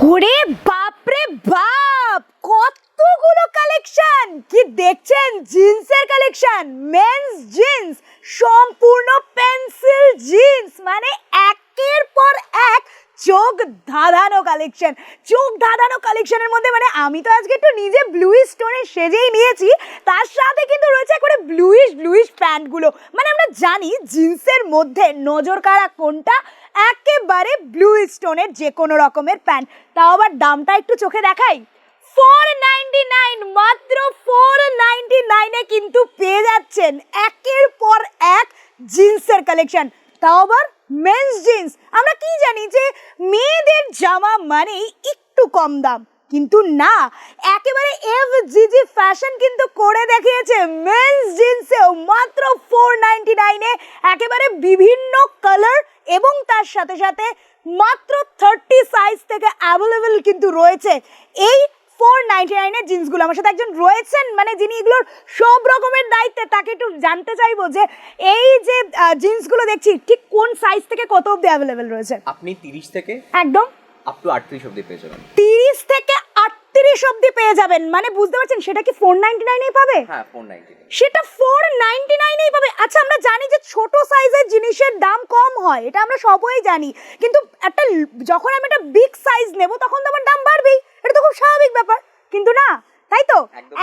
ওরে বাপরে বাপ! কতগুলো কালেকশন কি দেখছেন? জিন্সের কালেকশন মেন্স জিন্স সম্পূর্ণ পেন্সিল জিন্স মানে একের পর এক চোখ ধাঁধানো কালেকশন চোখ ধাঁধানো কালেকশনের মধ্যে মানে আমি তো আজকে একটু নিজে ব্লুইশ টোনে সেজেই নিয়েছি, তার সাথে কিন্তু রয়েছে একবারে ব্লুইশ ব্লুইশ প্যান্টগুলো মানে আমরা জানি জিন্সের মধ্যে নজর কাড়া কোনটা একেবারে ব্লু স্টোনের যে কোনো রকমের প্যান্ট তাও আবার দামটা একটু চোখে দেখাই। ফোর নাইনটি নাইন মাত্র ফোর নাইনটি নাইনে কিন্তু পেয়ে যাচ্ছেন। একের পর এক জিন্সের কালেকশন তাও আবার মেন্স জিন্স আমরা কি জানি যে মেয়েদের জামা মানেই একটু কম দাম। কিন্তু না একেবারে এফ জিজি ফ্যাশন কিন্তু করে দেখিয়েছে মেন্স জিন্সেও মাত্র ফোর নাইনটি নাইনে একেবারে বিভিন্ন কালার এবং তার সাথে সাথে মাত্র থার্টি সাইজ থেকে অ্যাভেলেবেল কিন্তু রয়েছে। এই ফোর নাইনটি নাইনের জিন্সগুলো আমার সাথে একজন রয়েছেন মানে যিনি এগুলোর সব রকমের দায়িত্বে তাকে একটু জানতে চাইব যে এই যে জিন্সগুলো দেখছি ঠিক কোন সাইজ থেকে কত অব্দি অ্যাভেলেবেল রয়েছে? আপনি তিরিশ থেকে একদম। আপ টু আটত্রিশ অব্দি পেয়ে যাবেন। তিরিশ থেকে আটত্রিশ অব্দি পেয়ে যাবেন। মানে বুঝতে পারছেন সেটা কি ফোর নাইনটি নাইনেই পাবে? হ্যাঁ ফোর নাইনটি সেটা ফোর নাইনটি নাইনেই পাবে। আচ্ছা আমরা জানি যে ছোট সাইজের জিনিসের দাম কম হয় এটা আমরা সবাই জানি। কিন্তু একটা যখন আমি একটা বিগ সাইজ নেব তখন তো আমার দাম বাড়বেই। এটা তো খুব স্বাভাবিক ব্যাপার। কিন্তু না তাই তো।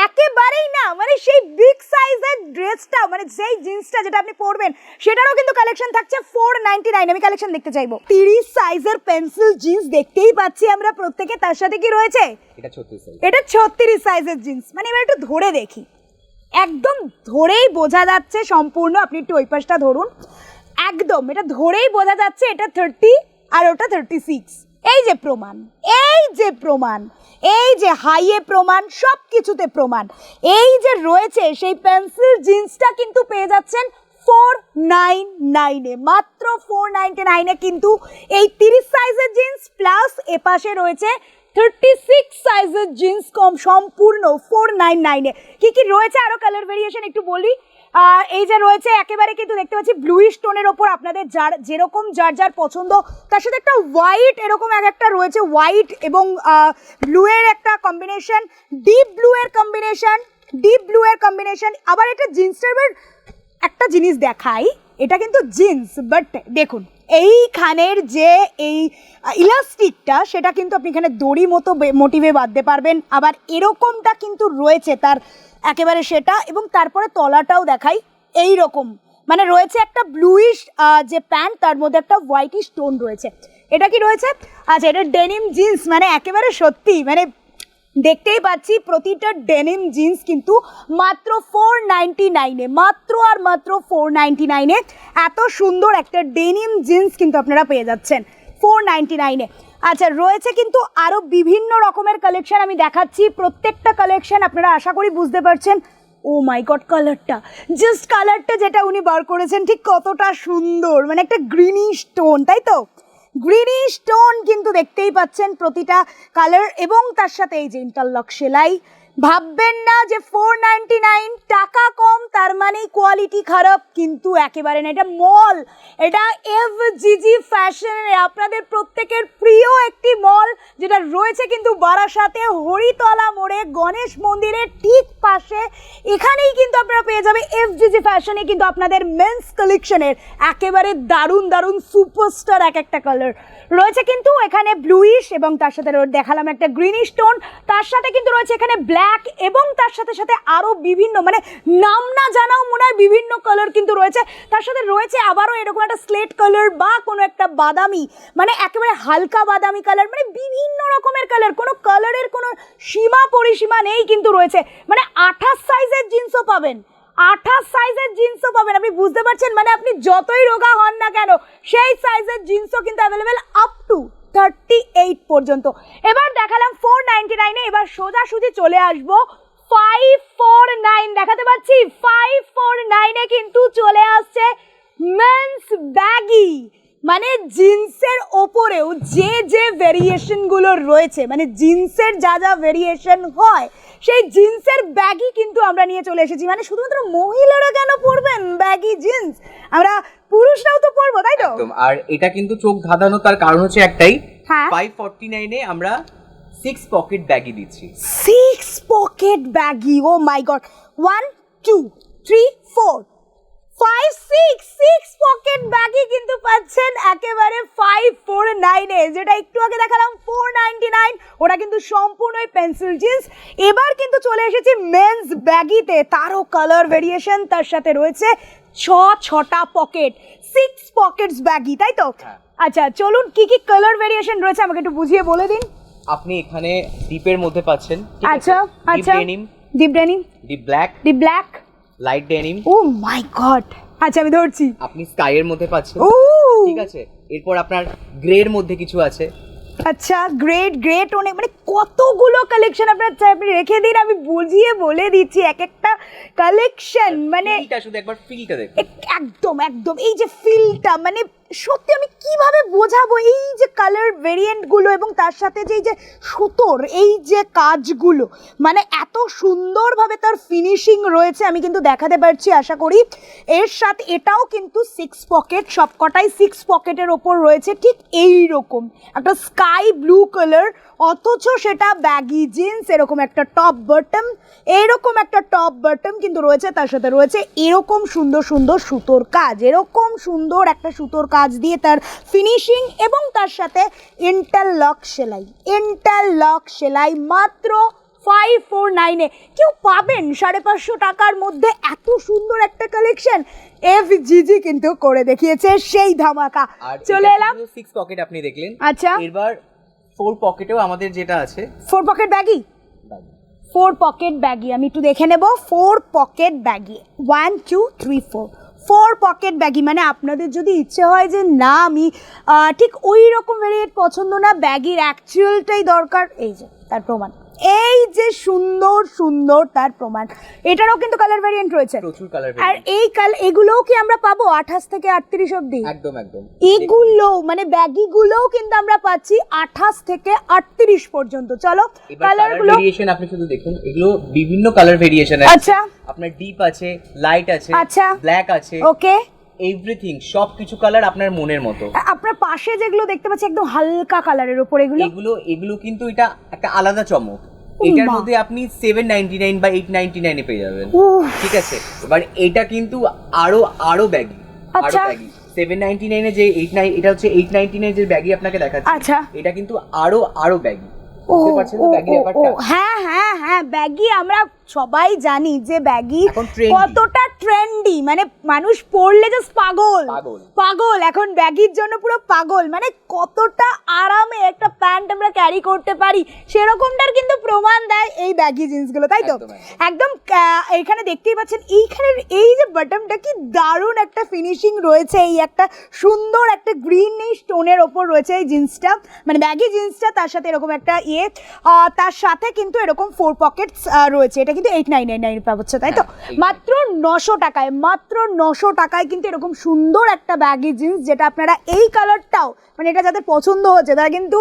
একেবারেই না মানে সেই বিগ সাইজের ড্রেসটা মানে যেই জিন্সটা যেটা আপনি পরবেন সেটারও কিন্তু কালেকশন থাকছে ফোর নাইনটি নাইন আমি কালেকশন দেখতে চাইব। তিরিশ সাইজের পেন্সিল জিন্স দেখতেই পাচ্ছি আমরা প্রত্যেকে তার সাথে কি রয়েছে? এটা ছত্রিশ সাইজের জিন্স মানে এবার একটু ধরে দেখি। একদম ধরেই বোঝা যাচ্ছে সম্পূর্ণ আপনি একটু ওই পাশটা ধরুন। একদম এটা ধরেই বোঝা যাচ্ছে এটা থার্টি আর ওটা থার্টি সিক্স এই যে প্রমাণ, এই যে প্রমাণ, এই যে হাইয়ে প্রমাণ সব কিছুতে প্রমাণ। এই যে রয়েছে সেই পেন্সিল জিন্সটা কিন্তু পেয়ে যাচ্ছেন ফোর নাইন নাইনে মাত্র ফোর নাইনটি নাইনে কিন্তু এই তিরিশ সাইজের জিন্স প্লাস এপাশে রয়েছে থার্টি সিক্স সাইজের জিন্স কম সম্পূর্ণ ফোর নাইন নাইনে কী কী রয়েছে আরও কালার ভেরিয়েশন একটু বলি? এই যে রয়েছে, একেবারে কিন্তু দেখতে পাচ্ছি ব্লুইশ টোনের ওপর আপনাদের যার যেরকম যার যার পছন্দ, তার সাথে একটা হোয়াইট এরকম এক একটা রয়েছে হোয়াইট এবং ব্লু এর একটা কম্বিনেশন ডিপ ব্লু এর কম্বিনেশন ডিপ ব্লু এর কম্বিনেশন আবার এটা জিন্সটার একটা জিনিস দেখাই, এটা কিন্তু জিন্স বাট দেখুন এইখানের যে এই ইলাস্টিকটা, সেটা কিন্তু আপনি এখানে দড়ি মতো মোটিভে বাঁধতে পারবেন। আবার এরকমটা কিন্তু রয়েছে তার একেবারে সেটা, এবং তারপরে তলাটাও দেখাই এই রকম মানে রয়েছে একটা ব্লুইশ যে প্যান্ট, তার মধ্যে একটা হোয়াইটিশ টোন রয়েছে। এটা কি রয়েছে? আচ্ছা এটা ডেনিম জিন্স মানে একেবারে সত্যি মানে দেখতেই পাচ্ছি প্রতিটা ডেনিম জিন্স কিন্তু মাত্র ফোর নাইনটি নাইনে মাত্র আর মাত্র ফোর নাইনটি নাইনে এত সুন্দর একটা ডেনিম জিন্স কিন্তু আপনারা পেয়ে যাচ্ছেন ফোর নাইনটি নাইনে আচ্ছা রয়েছে কিন্তু আরও বিভিন্ন রকমের কালেকশন আমি দেখাচ্ছি। প্রত্যেকটা কালেকশন আপনারা আশা করি বুঝতে পারছেন। ও মাই গড কালারটা জাস্ট কালারটা যেটা উনি বার করেছেন, ঠিক কতটা সুন্দর। মানে একটা গ্রিনিশ টোন তাই তো? গ্রিনিশ টোন কিন্তু দেখতেই পাচ্ছেন প্রতিটা কালার এবং তার সাথে এই যে ইন্টারলক সেলাই ভাববেন না যে ফোর নাইন টাকা কম, তার মানেই কোয়ালিটি খারাপ, কিন্তু একেবারে না, এটা মল এটা এফ জিজি ফ্যাশনের আপনাদের প্রত্যেকের প্রিয় একটি মল যেটা রয়েছে কিন্তু বারাসাতে, হরিতলা মোড়ে, গণেশ মন্দিরের ঠিক পাশে, এখানেই কিন্তু আপনারা পেয়ে যাবে এফ জিজি ফ্যাশনে কিন্তু আপনাদের মেন্স কালেকশনের একেবারে দারুণ দারুণ সুপারস্টার এক একটা কালার রয়েছে কিন্তু এখানে ব্লুইশ এবং তার সাথে দেখালাম একটা গ্রিনিশ টোন তার সাথে কিন্তু রয়েছে এখানে ব্ল্যাক এবং তার সাথে সাথে আরও বিভিন্ন মানে নাম না জানাও মনে হয় বিভিন্ন কালার কিন্তু রয়েছে। তার সাথে রয়েছে আবারও এরকম একটা স্লেট কালার বা কোনো একটা বাদামি মানে একেবারে হালকা বাদামি কালার মানে বিভিন্ন রকমের কালার কোনো কালারের কোনো সীমা পরিসীমা নেই কিন্তু রয়েছে। মানে আঠাশ সাইজের জিন্সও পাবেন। আঠাশ সাইজের জিন্সও পাবেন। আপনি বুঝতে পারছেন? মানে আপনি যতই রোগা হন না কেন, সেই সাইজের জিন্সও কিন্তু available up to thirty eight পর্যন্ত। এবার দেখালাম ফোর নাইনটি নাইনে এবার সোজাসুজি চলে আসব ফাইভ ফোর নাইন দেখাতে পাচ্ছি ফাইভ ফোর নাইনে কিন্তু চলে আসছে মেন্স ব্যাগি মানে জিন্সের ওপরেও যে যে ভেরিয়েশনগুলো রয়েছে মানে জিন্সের যা যা ভেরিয়েশন হয়, সেই জিন্সের ব্যাগই কিন্তু আমরা নিয়ে চলে এসেছি। মানে শুধুমাত্র মহিলারা কেন পরবেন ব্যাগি জিন্স আমরা পুরুষরাও তো পরবো তাই তো? একদম। আর এটা কিন্তু চোখ ধাঁধানো তার কারণ হচ্ছে একটাই। হ্যাঁ। ফাইভ ফর্টি নাইনে আমরা সিক্স পকেট ব্যাগই দিচ্ছি। Six pocket baggy oh my god one two three four five six six pocket baggy কিন্তু পাচ্ছেন একেবারে ফাইভ ফোর নাইনে যেটা একটু আগে দেখালাম ফোর নাইনটি নাইন ওটা কিন্তু সম্পূর্ণই পেন্সিল জিন্স এবার কিন্তু চলে এসেছি মেন্স ব্যাগিতে তারও কালার ভেরিয়েশন তার সাথে রয়েছে ছ ছটা পকেট সিক্স পকেটস ব্যাগি তাই তো? হ্যাঁ। আচ্ছা চলুন কি কি কালার ভেরিয়েশন রয়েছে আমাকে একটু বুঝিয়ে বলে দিন। আপনি এখানে ডিপের মধ্যে পাচ্ছেন আচ্ছা আচ্ছা। Denim deep denim deep black deep black light denim oh my god আচ্ছা আমি ধরছি। আপনি স্কাই এর মধ্যে পাচ্ছেন। ও ঠিক আছে? এরপর আপনার গ্রে এর মধ্যে কিছু আছে। আচ্ছা গ্রেট গ্রেট অনেক মানে কতগুলো কালেকশন আপনার চাই আপনি রেখে দিন আমি বুঝিয়ে বলে দিচ্ছি এক একটা কালেকশন মানে এটা শুধু একবার ফিলটা দেখুন। এক- একদম একদম এই যে ফিলটা মানে সত্যি আমি কীভাবে বোঝাবো এই যে কালার ভেরিয়েন্টগুলো এবং তার সাথে যে এই যে সুতোর, এই যে কাজগুলো? মানে এত সুন্দরভাবে তার ফিনিশিং রয়েছে, আমি কিন্তু দেখাতে পারছি, আশা করি। এর সাথে এটাও কিন্তু সিক্স পকেট সবকটাই সিক্স পকেটের ওপর রয়েছে, ঠিক এই রকম একটা স্কাই ব্লু কালার অথচ সেটা ব্যাগি জিন্স এরকম একটা টপ বটম এরকম একটা টপ বটম কিন্তু রয়েছে, তার সাথে রয়েছে এরকম সুন্দর সুন্দর সুতোর কাজ, এরকম সুন্দর একটা সুতোর কাজ দিয়ে তার ফিনিশিং এবং তার সাথে ইন্টারলক সেলাই। ইন্টারলক সেলাই মাত্র ফাইভ ফোর নাইনে কেউ পাবেন সাড়ে পাঁচশো টাকার মধ্যে এত সুন্দর একটা কালেকশন এফ জিজি কিন্তু করে দেখিয়েছে সেই ধামাকা। চলে এলাম। সিক্স পকেট আপনি দেখলেন। আচ্ছা। এবার ফোর পকেটেও আমাদের যেটা আছে। Four pocket baggy four pocket baggy আমি একটু দেখে নেব। Four pocket baggy one two three four four pocket baggy মানে আপনাদের যদি ইচ্ছে হয় যে না, আমি ঠিক ওই রকম ভেরিয়েট পছন্দ না ব্যাগির অ্যাকচুয়ালটাই দরকার। এই যে, তার প্রমাণ। এই যে সুন্দর সুন্দর তার প্রমাণ। এটারও কিন্তু কালার ভেরিয়েন্ট রয়েছে। প্রচুর কালার আর এই কাল এগুলোও কি আমরা পাবো আঠাশ থেকে আটত্রিশ অব্দি একদম একদম। এগুলো মানে ব্যাগিগুলোও কিন্তু আমরা পাচ্ছি আঠাশ থেকে আটত্রিশ পর্যন্ত। চলো কালার কালারগুলো ভেরিয়েশন আপনি শুধু দেখুন এগুলো বিভিন্ন কালার ভেরিয়েশন আছে। আচ্ছা। আপনার ডিপ আছে লাইট আছে আচ্ছা। ব্ল্যাক আছে। ওকে এভরিথিং সব কিছু কালার আপনার মনের মতো। আপনার পাশে যেগুলো দেখতে পাচ্ছি একদম হালকা কালারের উপর এগুলো। এগুলো এগুলো কিন্তু এটা একটা আলাদা চমক। এটার মধ্যে আপনি সেভেন নাইনটি নাইন বা এইট নাইনটি নাইনে পেয়ে যাবেন। ঠিক আছে? এবার এটা কিন্তু আরও আরও ব্যাগি আরও আচ্ছা। ব্যাগি সেভেন নাইনটি নাইনে যে এইট নাইন এটা হচ্ছে এইট নাইনটি নাইন যে ব্যাগি আপনাকে দেখাচ্ছে আচ্ছা। এটা কিন্তু আরও আরও ব্যাগি বুঝতে পারছেন ব্যাগি ব্যাপারটা? হ্যাঁ হ্যাঁ হ্যাঁ ব্যাগি আমরা সবাই জানি যে ব্যাগি কতটা ট্রেন্ডি মানে মানুষ পড়লে জাস্ট পাগল। পাগল। এখন ব্যাগির জন্য পুরো পাগল। মানে কতটা আরামে একটা প্যান্ট আমরা ক্যারি করতে পারি সেরকমটার কিন্তু প্রমাণ দেয় এই ব্যাগি জিন্সগুলো তাই তো? একদম, এখানে দেখতেই পাচ্ছেন এইখানের এই যে বাটনটা কি দারুণ একটা ফিনিশিং রয়েছে এই একটা সুন্দর একটা গ্রিন স্টোনের ওপর রয়েছে এই জিন্সটা। মানে ব্যাগি জিন্সটা তার সাথে এরকম একটা ইয়ে তার সাথে কিন্তু এরকম ফোর পকেটস রয়েছে। এটা কিন্তু এইট নাইন নাইন নাইন পাচ্ছে তাই তো? হ্যাঁ, মাত্র নশো টাকায় মাত্র নশো টাকায় কিন্তু এরকম সুন্দর একটা ব্যাগি জিন্স যেটা আপনারা এই কালারটাও মানে এটা যাদের পছন্দ হচ্ছে তারা কিন্তু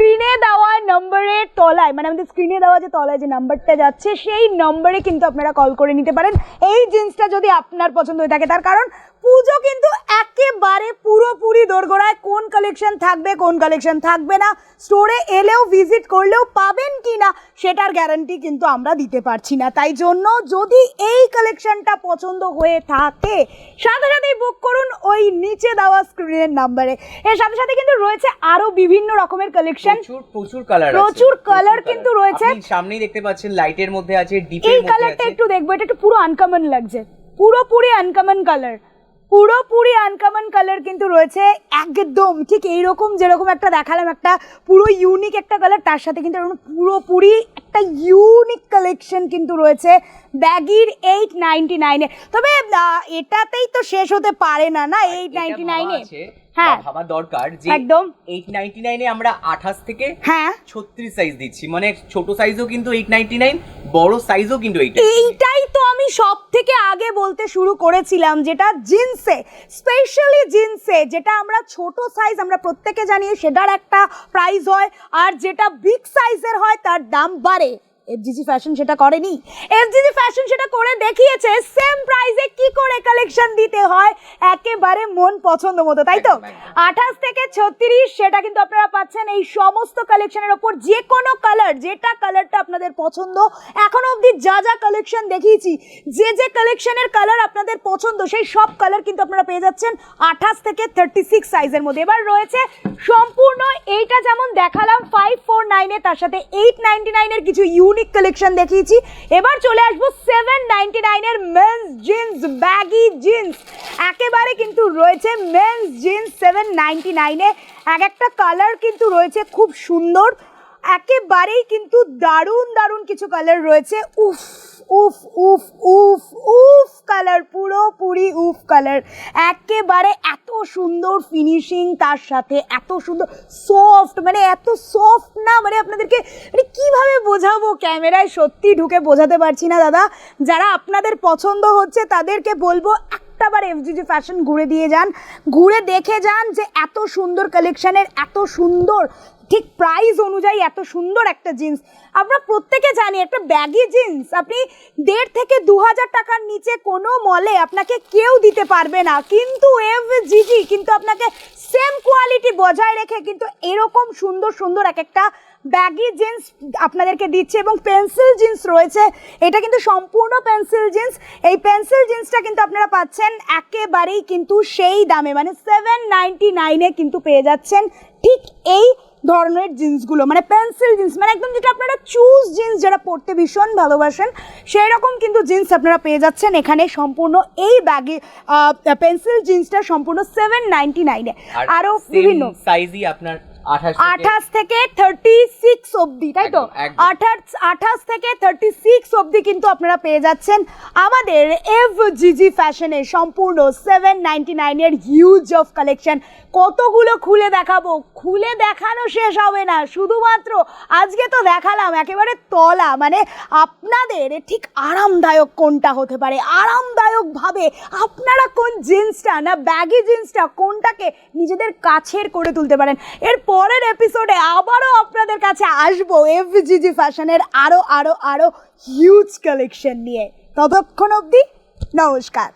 স্ক্রিনে দেওয়া নম্বরের তলায় মানে আমাদের স্ক্রিনে দেওয়া যে তলায় যে নাম্বারটা যাচ্ছে, সেই নম্বরে কিন্তু আপনারা কল করে নিতে পারেন। এই জিন্সটা যদি আপনার পছন্দ হয়ে থাকে, তার কারণ পুজো কিন্তু একেবারে পুরোপুরি দোরগোড়ায় কোন কালেকশন থাকবে, কোন কালেকশন থাকবে না স্টোরে এলেও ভিজিট করলেও পাবেন কি না সেটার গ্যারান্টি কিন্তু আমরা দিতে পারছি না। তাই জন্য যদি এই কালেকশনটা পছন্দ হয়ে থাকে, সাথে সাথেই বুক করুন ওই নিচে দেওয়া স্ক্রিনের নাম্বারে এর সাথে সাথে কিন্তু রয়েছে আরও বিভিন্ন রকমের কালেকশন প্রচুর প্রচুর কালার প্রচুর কালার কিন্তু রয়েছে। আপনি সামনেই দেখতে পাচ্ছেন লাইটের মধ্যে আছে ডিপ এই কালারটা একটু দেখব এটা একটু পুরো আনকমন লাগছে। পুরোপুরি আনকমন কালার পুরোপুরি আনকমন কালার কিন্তু রয়েছে। একদম ঠিক এইরকম যেরকম একটা দেখালাম একটা পুরো ইউনিক একটা কালার তার সাথে কিন্তু পুরোপুরি একটা ইউনিক কালেকশন কিন্তু রয়েছে ব্যাগির এইট নাইনটি নাইনে তবে এটাতেই তো শেষ হতে পারে না না? এইট নাইনটি নাইনে হ্যাঁ। ভাবা দরকার যে একদম। এইট নাইনটি নাইনে আমরা আঠাশ থেকে হ্যাঁ। ছত্রিশ সাইজ দিচ্ছি। মানে ছোট সাইজও কিন্তু এইট নাইনটি নাইন বড় সাইজও কিন্তু এইট এইটাই তো আমি সব থেকে আগে বলতে শুরু করেছিলাম যেটা জিন্সে স্পেশালি জিন্সে যেটা আমরা ছোট সাইজ আমরা প্রত্যেকে জানি সেটার একটা প্রাইস হয় আর যেটা বিগ সাইজের হয় তার দাম বাড়ে। এফজিজি ফ্যাশন সেটা করেনি। এফজিজি ফ্যাশন সেটা করে দেখিয়েছে সেম প্রাইসে কি করে কালেকশন দিতে হয়? একেবারে মন পছন্দ মতো তাই তো। আঠাশ থেকে ছত্রিশ সেটা কিন্তু আপনারা পাচ্ছেন এই সমস্ত কালেকশনের ওপর। যে কোনো কালার যেটা কালারটা আপনাদের পছন্দ এখনও অবধি যা যা কালেকশন দেখিয়েছি যে যে কালেকশনের কালার আপনাদের পছন্দ সেই সব কালার কিন্তু আপনারা পেয়ে যাচ্ছেন আঠাশ থেকে থার্টি সিক্স সাইজের মধ্যে। এবার রয়েছে সম্পূর্ণ এইটা যেমন দেখালাম ফাইভ ফোর নাইনে তার সাথে এইট নাইনটি নাইনের কিছু ইউনিক কালেকশন দেখিয়েছি। এবার চলে আসব সেভেন নাইনটি নাইনের মেন্স জিন্স ব্যাগি জিন্স একেবারে কিন্তু রয়েছে মেন্স জিন্স সেভেন নাইনটি নাইনে এক একটা কালার কিন্তু রয়েছে খুব সুন্দর। একেবারেই কিন্তু দারুণ দারুণ কিছু কালার রয়েছে। উফ উফ উফ উফ উফ কালার পুরোপুরি উফ কালার একেবারে এত সুন্দর ফিনিশিং তার সাথে, এত সুন্দর সফট মানে এত সফট না মানে আপনাদেরকে মানে কীভাবে বোঝাবো ক্যামেরায় সত্যি ঢুকে বোঝাতে পারছি না, দাদা। যারা আপনাদের পছন্দ হচ্ছে, তাদেরকে বলব একটাবার এফজিজি ফ্যাশন ঘুরে দিয়ে যান। ঘুরে দেখে যান যে এত সুন্দর কালেকশানের এত সুন্দর ঠিক প্রাইস অনুযায়ী এত সুন্দর একটা জিন্স আমরা প্রত্যেকে জানি একটা ব্যাগি জিন্স আপনি দেড় থেকে দু হাজার টাকার নিচে কোনো মলে আপনাকে কেউ দিতে পারবে না। কিন্তু এফ জিজি কিন্তু আপনাকে সেম কোয়ালিটি বজায় রেখে কিন্তু এরকম সুন্দর সুন্দর এক একটা ব্যাগি জিন্স আপনাদেরকে দিচ্ছে এবং পেন্সিল জিন্স রয়েছে। এটা কিন্তু সম্পূর্ণ পেন্সিল জিন্স এই পেন্সিল জিন্সটা কিন্তু আপনারা পাচ্ছেন একেবারেই কিন্তু সেই দামে মানে সেভেন নাইনটি নাইনে কিন্তু পেয়ে যাচ্ছেন। ঠিক এই ধরনের জিন্সগুলো মানে পেন্সিল জিন্স মানে একদম যেটা আপনারা চুজ জিন্স যারা পরতে ভীষণ ভালোবাসেন সেই রকম কিন্তু জিন্স আপনারা পেয়ে যাচ্ছেন এখানে সম্পূর্ণ এই ব্যাগে পেন্সিল জিন্সটা সম্পূর্ণ সেভেন নাইনটি নাইনে আরও বিভিন্ন সাইজই আপনার আঠাশ থেকে- থার্টি সিক্স অবধি তাই তো। আঠাশ আঠাশ থেকে থার্টি সিক্স অবধি কিন্তু আপনারা পেয়ে যাচ্ছেন আমাদের এফ জিজি ফ্যাশনে সম্পূর্ণ সেভেন নাইনটি নাইনের হিউজ অফ কালেকশন কতগুলো খুলে দেখাবো? খুলে দেখানো শেষ হবে না। শুধুমাত্র আজকে তো দেখালাম একেবারে তলা মানে আপনাদের ঠিক আরামদায়ক কোনটা হতে পারে? আরামদায়কভাবে আপনারা কোন জিন্সটা না ব্যাগি জিন্সটা কোনটাকে নিজেদের কাছের করে তুলতে পারেন? এর পরের এপিসোডে আবারও আপনাদের কাছে আসব এফজিজি ফ্যাশনের আরও আরও আরও হিউজ কালেকশন নিয়ে। ততক্ষণ অবধি নমস্কার।